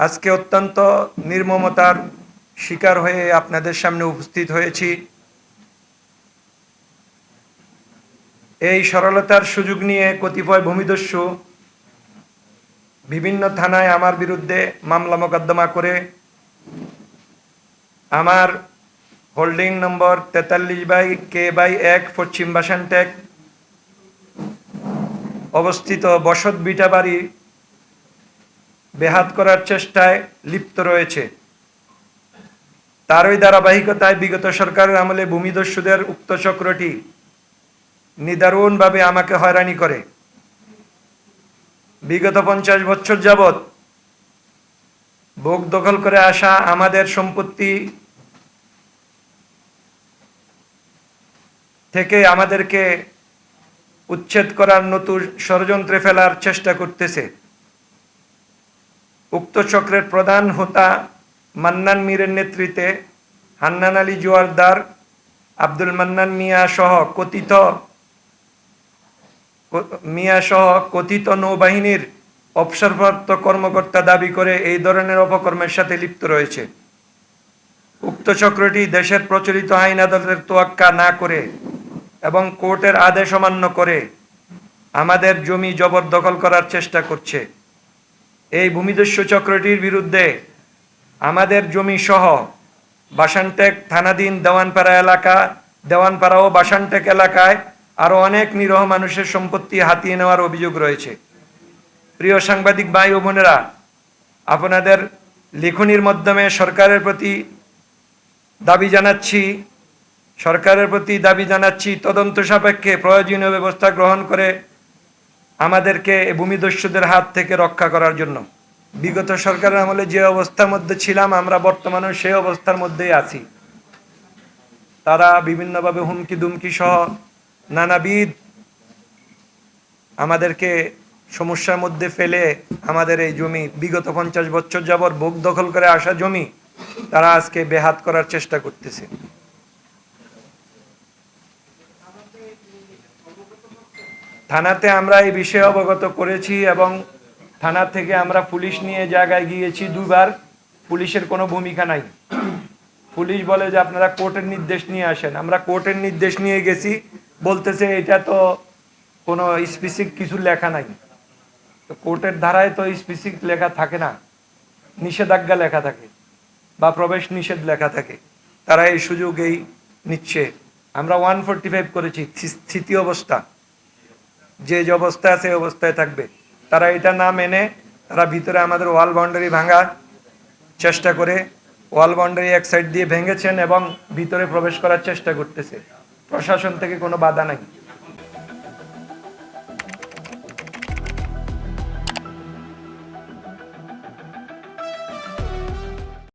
আজকে অত্যন্ত নির্মমতার শিকার হয়ে আপনাদের সামনে উপস্থিত হয়েছি। এই সরলতার সুযোগ নিয়ে কতিপয় ভূমিদস্যু বিভিন্ন থানায় আমার বিরুদ্ধে মামলা মোকদ্দমা করে আমার হোল্ডিং নম্বর তেতাল্লিশ বাই কে বাই এক পশ্চিম বাসানটেক অবস্থিত বসত বিটা বাড়ি বেহাত করার চেষ্টায় লিপ্ত রয়েছে। তারই ধারাবাহিকতায় বিগত সরকারের আমলে ভূমিদস্যুদের উক্ত চক্রটি নিদারুণভাবে আমাকে হয়রানি করে। বিগত পঞ্চাশ বছর যাবৎ ভোগ দখল করে আসা আমাদের সম্পত্তি থেকে আমাদেরকে উচ্ছেদ করার নতুন ষড়যন্ত্রে ফেলার চেষ্টা করতেছে। উক্ত চক্রের প্রধান হোতা মান্নান মীরের নেতৃত্বে হান্নান আলী জোয়ারদার, আব্দুল মান্নান মিয়া সহ কথিত মিয়া সহ কথিত নৌবাহিনীর অবসরপ্রাপ্ত কর্মকর্তা দাবি করে এই ধরনের অপকর্মের সাথে লিপ্ত রয়েছে। উক্ত চক্রটি দেশের প্রচলিত আইন আদালতের তোয়াক্কা না করে এবং কোর্টের আদেশ অমান্য করে আমাদের জমি জবরদখল করার চেষ্টা করছে। এই ভূমিদস্যু চক্রটির বিরুদ্ধে আমাদের জমি সহ বাসানটেক থানাধীন দেওয়ানপাড়া এলাকা, দেওয়ানপাড়া ও বাসানটেক এলাকায় আরও অনেক নিরহ মানুষের সম্পত্তি হাতিয়ে নেওয়ার অভিযোগ রয়েছে। প্রিয় সাংবাদিক ভাই ও বোনেরা, আপনাদের লিখনির মাধ্যমে সরকারের প্রতি দাবি জানাচ্ছি, সরকারের প্রতি দাবি জানাচ্ছি, তদন্ত সাপেক্ষে প্রয়োজনীয় ব্যবস্থা গ্রহণ করে আমাদেরকে ভূমিদস্যুদের হাত থেকে রক্ষা করার জন্য। বিগত সরকারের আমলে যে অবস্থার মধ্যে ছিলাম, আমরা বর্তমানে সেই অবস্থার মধ্যেই আছি। তারা বিভিন্নভাবে হুমকি দুমকি সহ নানাবিধ আমাদেরকে সমস্যার মধ্যে ফেলে আমাদের এই জমি, বিগত পঞ্চাশ বছর যাবৎ ভোগ দখল করে আসা জমি, তারা আজকে বেহাত করার চেষ্টা করতেছে। থানাতে আমরা এই বিষয়ে অবগত করেছি এবং থানা থেকে আমরা পুলিশ নিয়ে জায়গায় গিয়েছি দুবার। পুলিশের কোনো ভূমিকা নাই। পুলিশ বলে যে আপনারা কোর্টের নির্দেশ নিয়ে আসেন। আমরা কোর্টের নির্দেশ নিয়ে গেছি। বলতেছে এটা তো কোনো স্পেসিফিক কিছু লেখা নাই। তো কোর্টের ধারায় তো স্পেসিফিক লেখা থাকে না। নিষেধাজ্ঞা লেখা থাকে বা প্রবেশ নিষেধ লেখা থাকে। তারা এই সুযোগ এই নিচ্ছে। আমরা ওয়ান ফোরটি ফাইভ করেছি স্থিতি অবস্থা। যে যে অবস্থায় আছে অবস্থায় থাকবে। তারা এটা না মেনে তারা ভিতরে আমাদের ওয়াল বাউন্ডারি ভাঙার চেষ্টা করে, ওয়াল বাউন্ডারি এক সাইড দিয়ে ভেঙেছেন এবং ভিতরে প্রবেশ করার চেষ্টা করতেছে। প্রশাসন থেকে কোনো বাধা নাই।